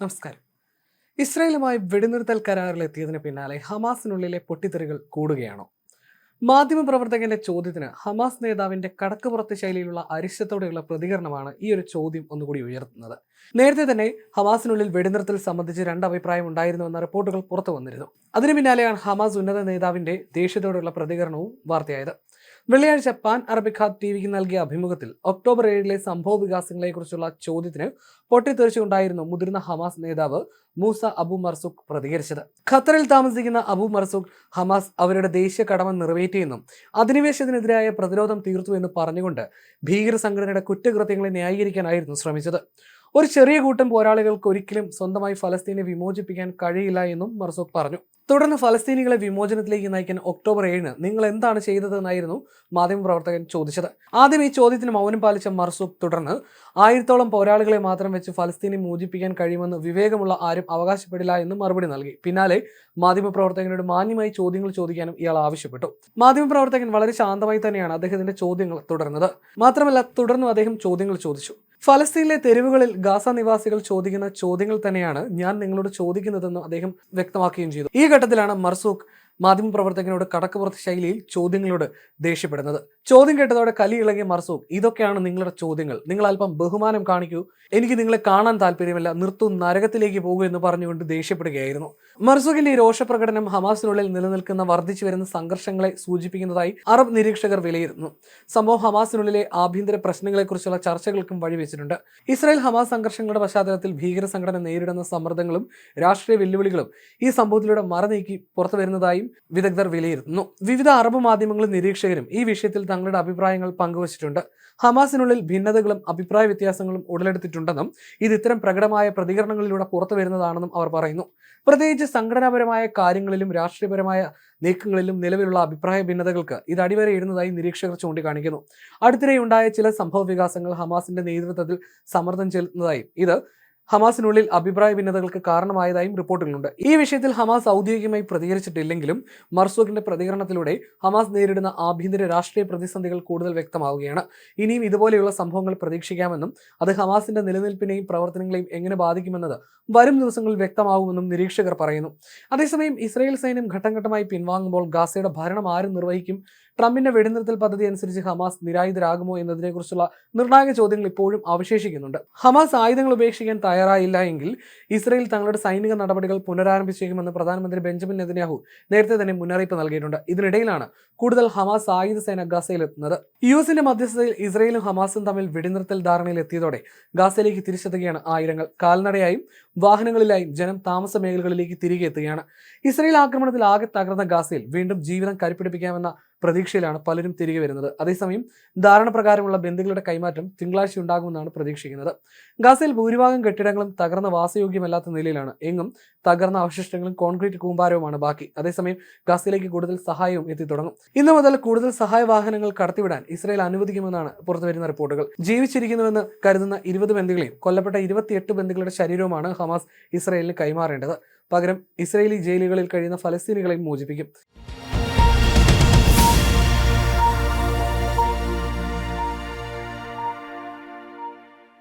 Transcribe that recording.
നമസ്കാരം. ഇസ്രായേലുമായി വെടിനിർത്തൽ കരാറിലെത്തിയതിന് പിന്നാലെ ഹമാസിനുള്ളിലെ പൊട്ടിത്തെറികൾ കൂടുകയാണോ? മാധ്യമപ്രവർത്തകന്റെ ചോദ്യത്തിന് ഹമാസ് നേതാവിന്റെ കടക്കുപുറത്ത് ശൈലിയിലുള്ള അരിശത്തോടെയുള്ള പ്രതികരണമാണ് ഈ ഒരു ചോദ്യം ഒന്നുകൂടി ഉയർത്തുന്നത്. നേരത്തെ തന്നെ ഹമാസിനുള്ളിൽ വെടിനിർത്തൽ സംബന്ധിച്ച് രണ്ട് അഭിപ്രായം ഉണ്ടായിരുന്നുവെന്ന റിപ്പോർട്ടുകൾ പുറത്തു വന്നിരുന്നു അതിനു പിന്നാലെയാണ് ഹമാസ് ഉന്നത നേതാവിന്റെ ദേഷ്യത്തോടെയുള്ള പ്രതികരണവും വാർത്തയായത്. വെള്ളിയാഴ്ച പാൻ അറബിക് ടി വിക്ക് നൽകിയ അഭിമുഖത്തിൽ ഒക്ടോബർ ഏഴിലെ സംഭവ വികാസങ്ങളെക്കുറിച്ചുള്ള ചോദ്യത്തിന് പൊട്ടിത്തെറിച്ചുകൊണ്ടായിരുന്നു മുതിർന്ന ഹമാസ് നേതാവ് മൂസ അബു മർസുഖ് പ്രതികരിച്ചത്. ഖത്തറിൽ താമസിക്കുന്ന അബു മർസുഖ് ഹമാസ് അവരുടെ ദേശീയ കടമ നിറവേറ്റിയെന്നും അധിനിവേശത്തിനെതിരായ പ്രതിരോധം തീർത്തു എന്ന് പറഞ്ഞുകൊണ്ട് ഭീകര സംഘടനയുടെ കുറ്റകൃത്യങ്ങളെ ന്യായീകരിക്കാനായിരുന്നു ശ്രമിച്ചത്. ഒരു ചെറിയ കൂട്ടം പോരാളികൾക്ക് ഒരിക്കലും സ്വന്തമായി ഫലസ്തീനെ വിമോചിപ്പിക്കാൻ കഴിയില്ല എന്നും മർസൂഖ് പറഞ്ഞു. തുടർന്ന് ഫലസ്തീനികളെ വിമോചനത്തിലേക്ക് നയിക്കാൻ ഒക്ടോബർ ഏഴിന് നിങ്ങൾ എന്താണ് ചെയ്തതെന്നായിരുന്നു മാധ്യമപ്രവർത്തകൻ ചോദിച്ചത്. ആദ്യം ഈ ചോദ്യത്തിന് മൗനം പാലിച്ച മർസൂഖ് തുടർന്ന് ആയിരത്തോളം പോരാളികളെ മാത്രം വെച്ച് ഫലസ്തീനെ മോചിപ്പിക്കാൻ കഴിയുമെന്ന് വിവേകമുള്ള ആരും അവകാശപ്പെടില്ല എന്ന് മറുപടി നൽകി. പിന്നാലെ മാധ്യമപ്രവർത്തകനോട് മാന്യമായി ചോദ്യങ്ങൾ ചോദിക്കാനും ഇയാൾ ആവശ്യപ്പെട്ടു. മാധ്യമപ്രവർത്തകൻ വളരെ ശാന്തമായി തന്നെയാണ് അദ്ദേഹത്തിന്റെ ചോദ്യങ്ങൾ തുടർന്നത്. മാത്രമല്ല തുടർന്നും അദ്ദേഹം ചോദ്യങ്ങൾ ചോദിച്ചു. ഫലസ്തീനിലെ തെരുവുകളിൽ ഗാസ നിവാസികൾ ചോദിക്കുന്ന ചോദ്യങ്ങൾ തന്നെയാണ് ഞാൻ നിങ്ങളോട് ചോദിക്കുന്നതെന്ന് അദ്ദേഹം വ്യക്തമാക്കുകയും ചെയ്തു. ഈ ഘട്ടത്തിലാണ് മർസൂഖ് മാധ്യമപ്രവർത്തകനോട് കടക്കുപുറത്ത് ശൈലിയിൽ ചോദ്യങ്ങളോട് ദേഷ്യപ്പെടുന്നത്. ചോദ്യം കേട്ടതോടെ കലി ഇളകിയ മർസൂഖ് ഇതൊക്കെയാണ് നിങ്ങളുടെ ചോദ്യങ്ങൾ. നിങ്ങൾ അല്പം ബഹുമാനം കാണിക്കൂ. എനിക്ക് നിങ്ങളെ കാണാൻ താല്പര്യമില്ല. നിർത്തു നരകത്തിലേക്ക് പോകൂ എന്ന് പറഞ്ഞുകൊണ്ട് ദേഷ്യപ്പെടുകയായിരുന്നു. മർസൂഖിന്റെ ഈ രോഷപ്രകടനം ഹമാസിനുള്ളിൽ നിലനിൽക്കുന്ന വർദ്ധിച്ചു വരുന്ന സംഘർഷങ്ങളെ സൂചിപ്പിക്കുന്നതായി അറബ് നിരീക്ഷകർ വിലയിരുത്തുന്നു. സംഭവം ഹമാസിനുള്ളിലെ ആഭ്യന്തര പ്രശ്നങ്ങളെക്കുറിച്ചുള്ള ചർച്ചകൾക്കും വഴിവെച്ചിട്ടുണ്ട്. ഇസ്രായേൽ ഹമാസ് സംഘർഷങ്ങളുടെ പശ്ചാത്തലത്തിൽ ഭീകര സംഘടന നേരിടുന്ന സമ്മർദ്ദങ്ങളും രാഷ്ട്രീയ വെല്ലുവിളികളും ഈ സംഭവത്തിലൂടെ മറനീക്കി പുറത്തു വരുന്നതായും വിദഗ്ധർ വിലയിരുത്തുന്നു. വിവിധ അറബ് മാധ്യമങ്ങളും നിരീക്ഷകരും ഈ വിഷയത്തിൽ തങ്ങളുടെ അഭിപ്രായങ്ങൾ പങ്കുവച്ചിട്ടുണ്ട്. ഹമാസിനുള്ളിൽ ഭിന്നതകളും അഭിപ്രായ വ്യത്യാസങ്ങളും ഉടലെടുത്തിട്ടുണ്ടെന്നും ഇത് ഇത്തരം പ്രകടമായ പ്രതികരണങ്ങളിലൂടെ പുറത്തു വരുന്നതാണെന്നും അവർ പറയുന്നു. പ്രത്യേകിച്ച് സംഘടനാപരമായ കാര്യങ്ങളിലും രാഷ്ട്രീയപരമായ നീക്കങ്ങളിലും നിലവിലുള്ള അഭിപ്രായ ഭിന്നതകൾക്ക് ഇത് അടിവരയിടുന്നതായി നിരീക്ഷകർ ചൂണ്ടിക്കാണിക്കുന്നു. അടുത്തിടെ ഉണ്ടായ ചില സംഭവ വികാസങ്ങൾ ഹമാസിന്റെ നേതൃത്വത്തിൽ സമ്മർദ്ദം ചെലുത്തുന്നതായും ഇത് ഹമാസിനുള്ളിൽ അഭിപ്രായ ഭിന്നതകൾക്ക് കാരണമായതായും റിപ്പോർട്ടുകളുണ്ട് ഈ വിഷയത്തിൽ ഹമാസ് ഔദ്യോഗികമായി പ്രതികരിച്ചിട്ടില്ലെങ്കിലും മർസൂഖിന്റെ പ്രതികരണത്തിലൂടെ ഹമാസ് നേരിടുന്ന ആഭ്യന്തര രാഷ്ട്രീയ പ്രതിസന്ധികൾ കൂടുതൽ വ്യക്തമാവുകയാണ്. ഇനിയും ഇതുപോലെയുള്ള സംഭവങ്ങൾ പ്രതീക്ഷിക്കാമെന്നും അത് ഹമാസിന്റെ നിലനിൽപ്പിനെയും പ്രവർത്തനങ്ങളെയും എങ്ങനെ ബാധിക്കുമെന്നത് വരും ദിവസങ്ങളിൽ വ്യക്തമാകുമെന്നും നിരീക്ഷകർ പറയുന്നു. അതേസമയം ഇസ്രായേൽ സൈന്യം ഘട്ടം ഘട്ടമായി പിൻവാങ്ങുമ്പോൾ ഗാസയുടെ ഭരണം ആരും നിർവഹിക്കും ട്രംപിന്റെ വെടിനിർത്തൽ പദ്ധതി അനുസരിച്ച് ഹമാസ് നിരായുധരാകുമോ എന്നതിനെക്കുറിച്ചുള്ള നിർണായക ചോദ്യങ്ങൾ ഇപ്പോഴും അവശേഷിക്കുന്നുണ്ട്. ഹമാസ് ആയുധങ്ങൾ ഉപേക്ഷിക്കാൻ തയ്യാറായില്ല എങ്കിൽ ഇസ്രയേൽ തങ്ങളുടെ സൈനിക നടപടികൾ പുനരാരംഭിച്ചേക്കുമെന്ന് പ്രധാനമന്ത്രി ബെഞ്ചമിൻ നെതന്യാഹു നേരത്തെ തന്നെ മുന്നറിയിപ്പ് നൽകിയിട്ടുണ്ട്. ഇതിനിടയിലാണ് കൂടുതൽ ഹമാസ് ആയുധ സേന ഗസയിലെത്തുന്നത്. യു എസിന്റെ മധ്യസ്ഥതയിൽ ഇസ്രയേലും ഹമാസും തമ്മിൽ വെടിനിർത്തൽ ധാരണയിൽ എത്തിയതോടെ ഗാസയിലേക്ക് തിരിച്ചെത്തുകയാണ് ആയിരങ്ങൾ കാൽനടയായും വാഹനങ്ങളിലായും ജനം താമസ മേഖലകളിലേക്ക് തിരികെ എത്തുകയാണ്. ഇസ്രയേൽ ആക്രമണത്തിൽ ആകെ തകർന്ന ഗാസയിൽ വീണ്ടും ജീവിതം കരുപ്പിടിപ്പിക്കാമെന്ന പ്രതീക്ഷയിലാണ് പലരും തിരികെ വരുന്നത്. അതേസമയം ധാരണ പ്രകാരമുള്ള ബന്ധുക്കളുടെ കൈമാറ്റം തിങ്കളാഴ്ച ഉണ്ടാകുമെന്നാണ് പ്രതീക്ഷിക്കുന്നത്. ഗാസയിൽ ഭൂരിഭാഗം കെട്ടിടങ്ങളും തകർന്ന വാസയോഗ്യമല്ലാത്ത നിലയിലാണ്. എങ്ങും തകർന്ന അവശിഷ്ടങ്ങളും കോൺക്രീറ്റ് കൂമ്പാരവുമാണ് ബാക്കി. അതേസമയം ഗാസയിലേക്ക് കൂടുതൽ സഹായവും എത്തി തുടങ്ങും. ഇന്നു മുതൽ കൂടുതൽ സഹായ വാഹനങ്ങൾ കടത്തിവിടാൻ ഇസ്രായേൽ അനുവദിക്കുമെന്നാണ് പുറത്തുവരുന്ന റിപ്പോർട്ടുകൾ. ജീവിച്ചിരിക്കുന്നുവെന്ന് കരുതുന്ന ഇരുപത് ബന്ധുക്കളെയും കൊല്ലപ്പെട്ട ഇരുപത്തിയെട്ട് ബന്ധുക്കളുടെ ശരീരവുമാണ് ഹമാസ് ഇസ്രായേലിന് കൈമാറേണ്ടത്. പകരം ഇസ്രായേലി ജയിലുകളിൽ കഴിയുന്ന ഫലസ്തീനികളെയും മോചിപ്പിക്കും.